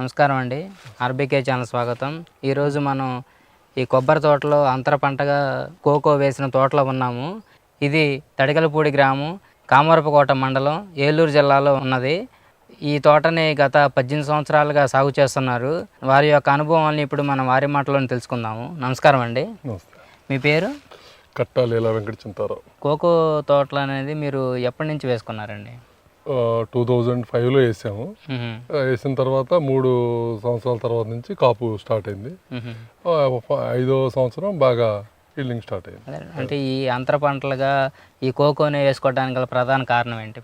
నమస్కారం అండి. RBK channel స్వాగతం. ఈరోజు మనం ఈ కొబ్బరి తోటలో అంతర పంటగా కోకో వేసిన తోటలో ఉన్నాము. ఇది తడికలపూడి గ్రామం కామరపకోట మండలం ఏలూరు జిల్లాలో ఉన్నది. ఈ తోటని గత పద్దెనిమిది సంవత్సరాలుగా సాగు చేస్తున్నారు. వారి యొక్క అనుభవాన్ని ఇప్పుడు మనం వారి మాటలోనే తెలుసుకుందాము. నమస్కారం అండి. మీ పేరు? కట్టా లీలా వెంకట చింతారావు కోకో తోటలు అనేది మీరు ఎప్పటి నుంచి వేసుకున్నారండి? టూ థౌజండ్ ఫైవ్లో వేసాము. వేసిన తర్వాత మూడు సంవత్సరాల తర్వాత నుంచి కాపు స్టార్ట్ అయింది. ఐదో సంవత్సరం బాగా ఫీల్డింగ్ స్టార్ట్ అయింది. అంటే ఈ అంతర పంటలుగా ఈ కోకోని వేసుకోవడానికి గల ప్రధాన కారణం ఏంటి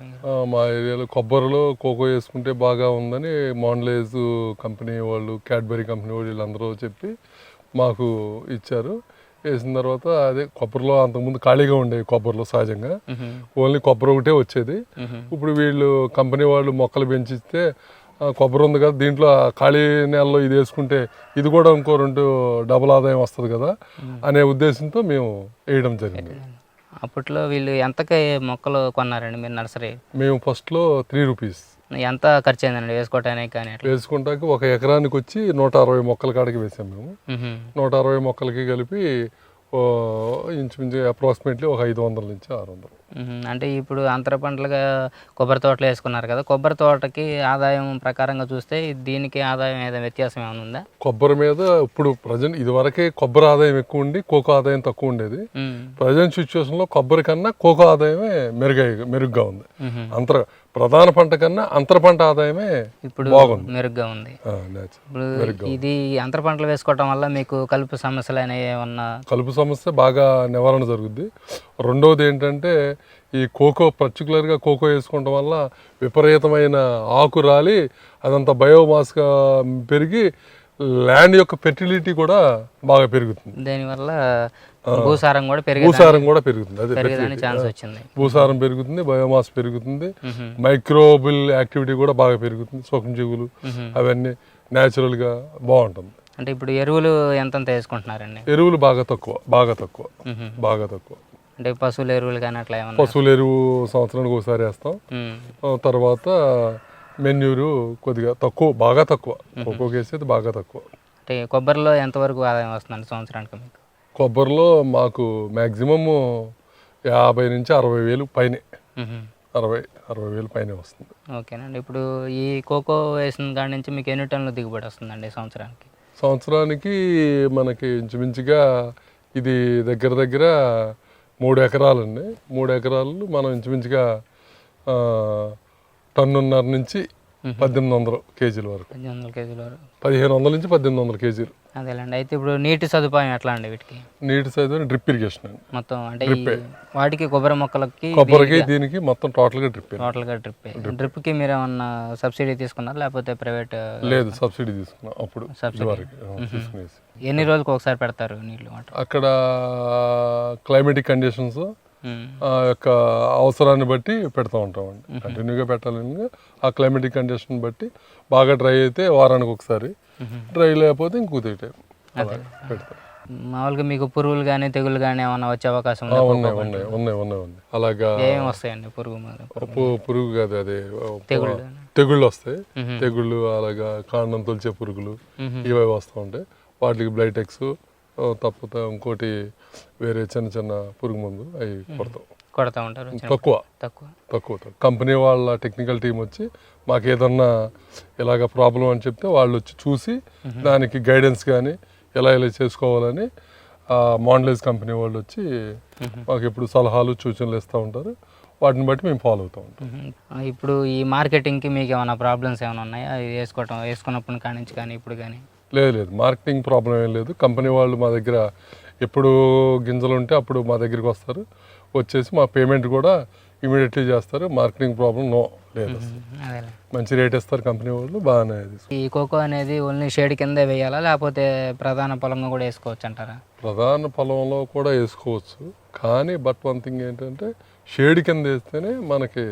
మా ఏరియాలో కొబ్బరిలో కోకో వేసుకుంటే బాగా ఉందని మాండ్లేజ్ కంపెనీ వాళ్ళు క్యాడ్బరీ కంపెనీ వాళ్ళు వీళ్ళందరూ చెప్పి మాకు ఇచ్చారు. వేసిన తర్వాత అదే కొబ్బరిలో అంతకుముందు ఖాళీగా ఉండేవి కొబ్బరిలో సహజంగా. ఓన్లీ కొబ్బరి ఒకటే వచ్చేది. ఇప్పుడు వీళ్ళు కంపెనీ వాళ్ళు మొక్కలు పెంచిస్తే కొబ్బరి ఉంది కదా దీంట్లో ఖాళీ నేలలో ఇది వేసుకుంటే ఇది కూడా ఇంకో రెండు డబుల్ ఆదాయం వస్తుంది కదా అనే ఉద్దేశంతో మేము వేయడం జరిగింది. అప్పట్లో వీళ్ళు ఎంతకి మొక్కలు కొన్నారండి మీరు నర్సరీ? మేము ఫస్ట్లో త్రీ రూపీస్. ఎంత ఖర్చు అయిందండి వేసుకోవటానికి కానీ అట్లా వేసుకుంటాక ఒక ఎకరానికి వచ్చి నూట అరవై మొక్కల కాడికి వేసాం మేము. నూట అరవై మొక్కలకి కలిపి ఇంచుమించు అప్రాక్సిమేట్లీ ఒక ఐదు వందల నుంచి ఆరు వందలు. అంటే ఇప్పుడు అంతర పంటలుగా కొబ్బరి తోటలు వేసుకున్నారు కదా కొబ్బరి తోటకి ఆదాయం ప్రకారంగా చూస్తే దీనికి ఆదాయం ఏదైనా వ్యత్యాసం ఏమైనా ఉందా కొబ్బరి మీద ఇప్పుడు ప్రజెంట్ ఇదివరకే కొబ్బరి ఆదాయం ఎక్కువ ఉండి కోకో ఆదాయం తక్కువ ఉండేది. ప్రజెంట్ సిచ్యువేషన్లో కొబ్బరి కన్నా కోకో ఆదాయమే మెరుగై మెరుగ్గా ఉంది. అంతర ప్రధాన పంట కన్నా అంతర పంట ఆదాయమే ఇప్పుడు బాగుంది. మెరుగ్గా ఉంది. ఇప్పుడు ఇది అంతర పంటలు వేసుకోవటం వల్ల మీకు కలుపు సమస్యలు అనేవి ఏమన్నా కలుపు సమస్య బాగా నివారణ జరుగుద్ది రెండవది ఏంటంటే ఈ కోకో పర్టికులర్గా కోకో వేసుకోవడం వల్ల విపరీతమైన ఆకు రాలి అదంతా బయోమాస్గా పెరిగి ల్యాండ్ యొక్క ఫెర్టిలిటీ కూడా బాగా పెరుగుతుంది. దీనివల్ల భూసారం కూడా పెరిగే భూసారం కూడా పెరుగుతుంది. అదే ఛాన్స్ వచ్చింది. భూసారం పెరుగుతుంది బయోమాస్ పెరుగుతుంది. మైక్రోబిల్ యాక్టివిటీ కూడా బాగా పెరుగుతుంది సూక్ష్మజీవులు. అవన్నీ న్యాచురల్గా బాగుంటుంది. అంటే ఇప్పుడు ఎరువులు ఎంతంత వేసుకుంటున్నారండి? ఎరువులు బాగా తక్కువ బాగా తక్కువ. బాగా తక్కువ. అంటే పశువుల ఎరువులు కానీ అట్లా ఏమన్నా? పశువుల ఎరువు సంవత్సరానికి ఒకసారి వేస్తాం. తర్వాత మెన్యూరు కొద్దిగా తక్కువ బాగా తక్కువ. ఒక్కొక్క వేసేది బాగా తక్కువ. అంటే కొబ్బరిలో ఎంతవరకు ఆదాయం వస్తుందండి సంవత్సరానికి మీకు? కొబ్బరిలో మాకు మ్యాక్సిమమ్ యాభై నుంచి అరవై వేలు పైనే. అరవై అరవై వేలు పైనే వస్తుంది. ఓకేనండి. ఇప్పుడు ఈ కోకో వేసిన కాడి నుంచి మీకు ఎన్ని టన్నులు దిగుబడి వస్తుందండి సంవత్సరానికి? సంవత్సరానికి మనకి ఇంచుమించుగా ఇది దగ్గర దగ్గర మూడు ఎకరాలండి. మూడు ఎకరాలు మనం ఇంచుమించుగా టన్నున్నర నుంచి పద్దెనిమిది వందల కేజీల వరకు. పద్దెనిమిది వందల కేజీల వరకు. పదిహేను వందల నుంచి పద్దెనిమిది వందల కేజీలు. అదేలేండి. అయితే ఇప్పుడు నీటి సదుపాయం ఎట్లా అండి వీటికి? నీటి సైజు డ్రిప్ ఇరిగేషన్ అండి. మొత్తం అంటే ఈ వాటికి కొబ్బరి మొక్కలకి కొబ్బరికి దీనికి మొత్తం టోటల్గా డ్రిప్ టోటల్గా డ్రిప్. డ్రిప్కి మీరు ఏమన్నా సబ్సిడీ తీసుకున్నారా లేకపోతే ప్రైవేట్? లేదు సబ్సిడీ తీసుకున్నాం అప్పుడు సబ్సిడీ. తీసుకునేసి. ఎన్ని రోజులకు ఒకసారి పెడతారు నీళ్ళు అక్కడ క్లైమేటిక్ కండిషన్స్. ఆ యొక్క అవసరాన్ని బట్టి పెడతా ఉంటామండి కంటిన్యూగా పెట్టాలని ఆ క్లైమేటిక్ కండిషన్ బట్టి బాగా డ్రై అయితే వారానికి ఒకసారి డ్రై లేకపోతే ఇంకొక టైం పెడతాం. మామూలుగా మీకు పురుగులు కానీ తెగులు కానీ ఏమన్నా వచ్చే అవకాశం ఉన్నాయి ఉన్నాయి ఉన్నాయి ఉన్నాయి ఉన్నాయి. అలాగా ఏమేమి వస్తాయండి పురుగు పురుగు కాదు అదే తెగుళ్ళు. తెగుళ్ళు వస్తాయి. తెగుళ్ళు అలాగా కాండం తొలిచే పురుగులు. ఇవి వస్తూ ఉంటాయి. వాటికి బ్లైటెక్స్ తప్పితే ఇంకోటి వేరే చిన్న చిన్న పురుగు మందు అవి కొడతాం. కొడతా ఉంటారు తక్కువ. తక్కువ. తక్కువ. కంపెనీ వాళ్ళ టెక్నికల్ టీం వచ్చి మాకు ఏదన్నా ఇలాగ ప్రాబ్లం అని చెప్తే వాళ్ళు వచ్చి చూసి దానికి గైడెన్స్ కానీ ఎలా ఎలా చేసుకోవాలని మాండలేజ్ కంపెనీ వాళ్ళు వచ్చి మాకు ఎప్పుడు సలహాలు సూచనలు ఇస్తూ ఉంటారు. వాటిని బట్టి మేము ఫాలో అవుతూ ఉంటాం. ఇప్పుడు ఈ మార్కెటింగ్కి మీకు ఏమైనా ప్రాబ్లమ్స్ ఏమైనా ఉన్నాయా? వేసుకోవటం వేసుకున్నప్పటి కాడి నుంచి కానీ ఇప్పుడు కానీ? లేదు లేదు. మార్కెటింగ్ ప్రాబ్లం ఏం లేదు. కంపెనీ వాళ్ళు మా దగ్గర ఎప్పుడు గింజలు ఉంటే అప్పుడు మా దగ్గరికి వస్తారు. వచ్చేసి మా పేమెంట్ కూడా ఇమీడియట్లీ చేస్తారు. మార్కెటింగ్ ప్రాబ్లం నో లేదు మంచి రేట్ ఇస్తారు కంపెనీ వాళ్ళు బాగానే. ఈ కోకో అనేది ఓన్లీ షేడ్ కిందే వేయాలా? లేకపోతే ప్రధాన పొలంగా కూడా వేసుకోవచ్చు అంటారా? ప్రధాన పొలంలో కూడా వేసుకోవచ్చు. కానీ బట్ వన్ థింగ్ ఏంటంటే షేడ్ కింద వేస్తేనే మనకి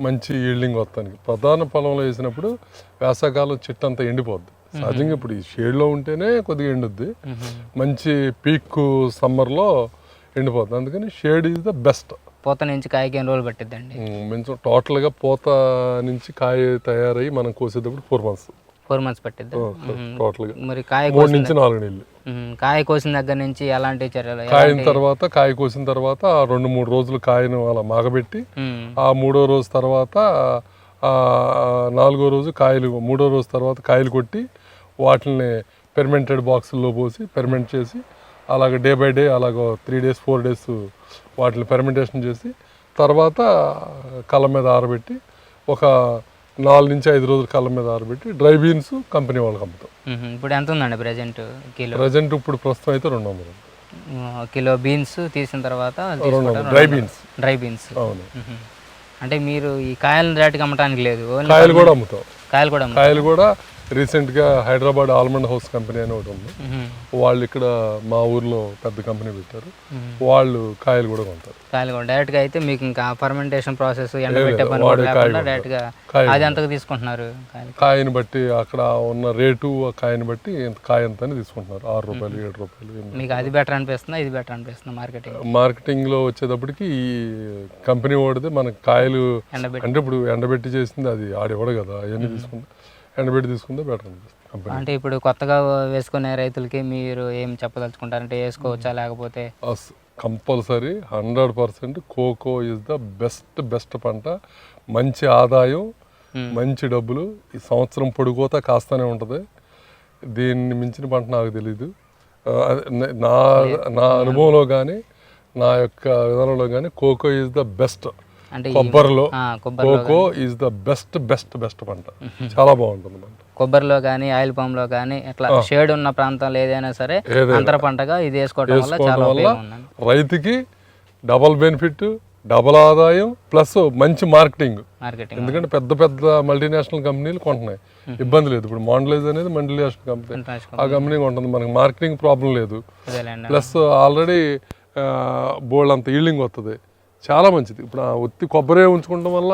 మంచి ఈల్డింగ్ వస్తానికి. ప్రధాన పొలంలో వేసినప్పుడు వేసవకాలం చెట్టు అంతా ఎండిపోద్ది. సహజంగా ఇప్పుడు ఈ షేడ్లో ఉంటేనే కొద్దిగా ఎండుద్ది. మంచి పీక్ సమ్మర్లో ఎండిపోద్ది. అందుకని షేడ్ ఈజ్ ద బెస్ట్. పూత నుంచి కాయకి ఎన్ని రోజులు పట్టిద్దండి మంచి టోటల్గా పూత నుంచి కాయ తయారయ్యి మనం కోసేటప్పుడు ఫోర్ మంత్స్. ఫోర్ మంత్స్ పట్టిద్దా. టోటల్గా. మరి కాయ కోసిన నుంచి నాలుగు నెలలు. కాయ కోసిన దగ్గర నుంచి ఎలాంటి చర్యలు కాయిన తర్వాత కాయ కోసిన తర్వాత రెండు మూడు రోజులు కాయను అలా మాగబెట్టి. ఆ మూడో రోజు తర్వాత నాలుగో రోజు కాయలు మూడో రోజు తర్వాత కాయలు కొట్టి వాటిని పెర్మెంటెడ్ బాక్సుల్లో పోసి పెర్మెంట్ చేసి అలాగ డే బై డే అలాగ త్రీ డేస్ ఫోర్ డేస్ వాటిని పెర్మెంటేషన్ చేసి తర్వాత కళ్ళ మీద ఆరబెట్టి ఒక నాలుగు నుంచి ఐదు రోజులు కళ్ళ మీద ఆరబెట్టి డ్రై బీన్స్ కంపెనీ వాళ్ళకి అమ్ముతాం. మ్మ్. ఇప్పుడు ఎంత ఉందండి ప్రజెంట్ కిలో? ప్రజెంట్ ఇప్పుడు ప్రస్తుతం అయితే రెండు వందలు. కిలో బీన్స్ తీసిన తర్వాత డ్రై బీన్స్. Dry beans. అవును. అంటే మీరు ఈ కాయలను రేటుకి అమ్మటానికి లేదు కాయలు కూడా అమ్ముతాం. కాయలు కూడా. కాయలు కూడా రీసెంట్గా హైదరాబాద్ ఆల్మండ్ హౌస్ కంపెనీ అని ఒకటి ఉంది. వాళ్ళు ఇక్కడ మా ఊర్లో పెద్ద కంపెనీ పెట్టారు. వాళ్ళు కాయలు కూడా కొంటారు. కాయలు కూడా డైరెక్ట్గా అయితే మీకు ఇంకా ఫర్మెంటేషన్ ప్రాసెస్ ఎండబెట్టే పని. డైరెక్ట్గా అది ఎంతకు తీసుకుంటున్నారు కాయని బట్టి అక్కడ ఉన్న రేటు ఆ కాయని బట్టి కాయ ఎంత అని తీసుకుంటున్నారు. ఆరు రూపాయలు ఏడు రూపాయలు. మీకు అది బెటర్ అనిపిస్తుందా ఇది బెటర్ అనిపిస్తుందా మార్కెటింగ్ మార్కెటింగ్లో వచ్చేటప్పటికి ఈ కంపెనీ వాడితే మనకి కాయలు అంటే ఇప్పుడు ఎండబెట్టి చేసింది అది ఆడివ్వడు కదా అవన్నీ తీసుకుంటే ఎండబెట్టి తీసుకుంటే బెటర్ అనిపిస్తుంది అంటే ఇప్పుడు కొత్తగా వేసుకునే రైతులకి మీరు ఏం చెప్పదలుచుకుంటారంటే వేసుకోవచ్చా లేకపోతే? Compulsory hundred percent cocoa is the best best పంట. మంచి ఆదాయం మ్మ్. మంచి డబ్బులు. ఈ సంవత్సరం పొడుగుతా కాస్తూనే ఉంటుంది. దీన్ని మించిన పంట నాకు తెలీదు. నా నా అనుభవంలో కానీ నా యొక్క విధానంలో కానీ కోకో ఈజ్ ద బెస్ట్ అంటే కొబ్బరిలో cocoa is the best best best పంట. చాలా బాగుంటుంది పంట కొబ్బరిలో కానీ ఆయిల్ పామ్లో కానీ ఇట్లా షేడ్ ఉన్న ప్రాంతాలు ఏదైనా సరే. అంతర పంటగా ఇది వేసుకోవడం వల్ల చాలా రైతుకి డబల్ బెనిఫిట్ డబల్ ఆదాయం ప్లస్ మంచి మార్కెటింగ్ ఎందుకంటే పెద్ద పెద్ద మల్టీనేషనల్ కంపెనీలు కొంటున్నాయి. ఇబ్బంది లేదు. ఇప్పుడు మాండలైజ్ అనేది మల్టీనేషనల్ కంపెనీ ఆ కంపెనీ కొంటుంది. మనకి మార్కెటింగ్ ప్రాబ్లం లేదు. ప్లస్ ఆల్రెడీ బోల్డ్ అంత ఈల్డింగ్ వస్తుంది చాలా మంచిది. ఇప్పుడు ఆ ఒత్తి కొబ్బరి ఉంచుకోవడం వల్ల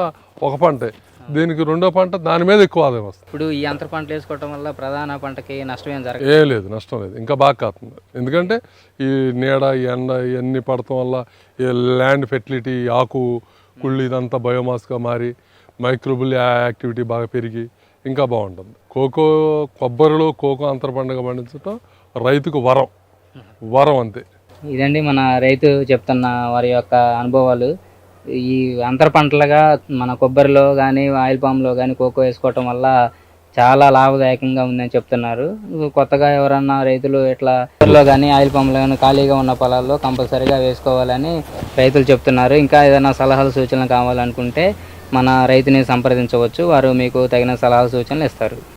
ఒక పంటే. దీనికి రెండో పంట దాని మీద ఎక్కువ ఆదాయం వస్తుంది. ఇప్పుడు ఈ అంతర పంటలు వేసుకోవడం వల్ల ప్రధాన పంటకి నష్టం ఏం జరగదు. ఏం లేదు నష్టం లేదు. ఇంకా బాగా కాస్తుంది ఎందుకంటే ఈ నీడ ఈ ఎండ ఇవన్నీ పడటం వల్ల ఈ ల్యాండ్ ఫెర్టిలిటీ ఆకు కుళ్ళు ఇదంతా బయోమాస్గా మారి మైక్రోబుల్ యాక్టివిటీ బాగా పెరిగి ఇంకా బాగుంటుంది. కోకో కొబ్బరిలో కోకో అంతర పండుగ పండించడం రైతుకు వరం. వరం అంతే. ఇదండి మన రైతు చెప్తున్న వారి యొక్క అనుభవాలు. ఈ అంతర పంటలుగా మన కొబ్బరిలో కానీ ఆయిల్ పామ్లో కానీ కోకో వేసుకోవటం వల్ల చాలా లాభదాయకంగా ఉందని చెప్తున్నారు. కొత్తగా ఎవరన్నా రైతులు ఇట్లా కొబ్బరిలో కానీ ఆయిల్ పామ్లో కానీ ఖాళీగా ఉన్న పొలాల్లో కంపల్సరీగా వేసుకోవాలని రైతులు చెప్తున్నారు. ఇంకా ఏదైనా సలహాలు సూచనలు కావాలనుకుంటే మన రైతుని సంప్రదించవచ్చు. వారు మీకు తగిన సలహా సూచనలు ఇస్తారు.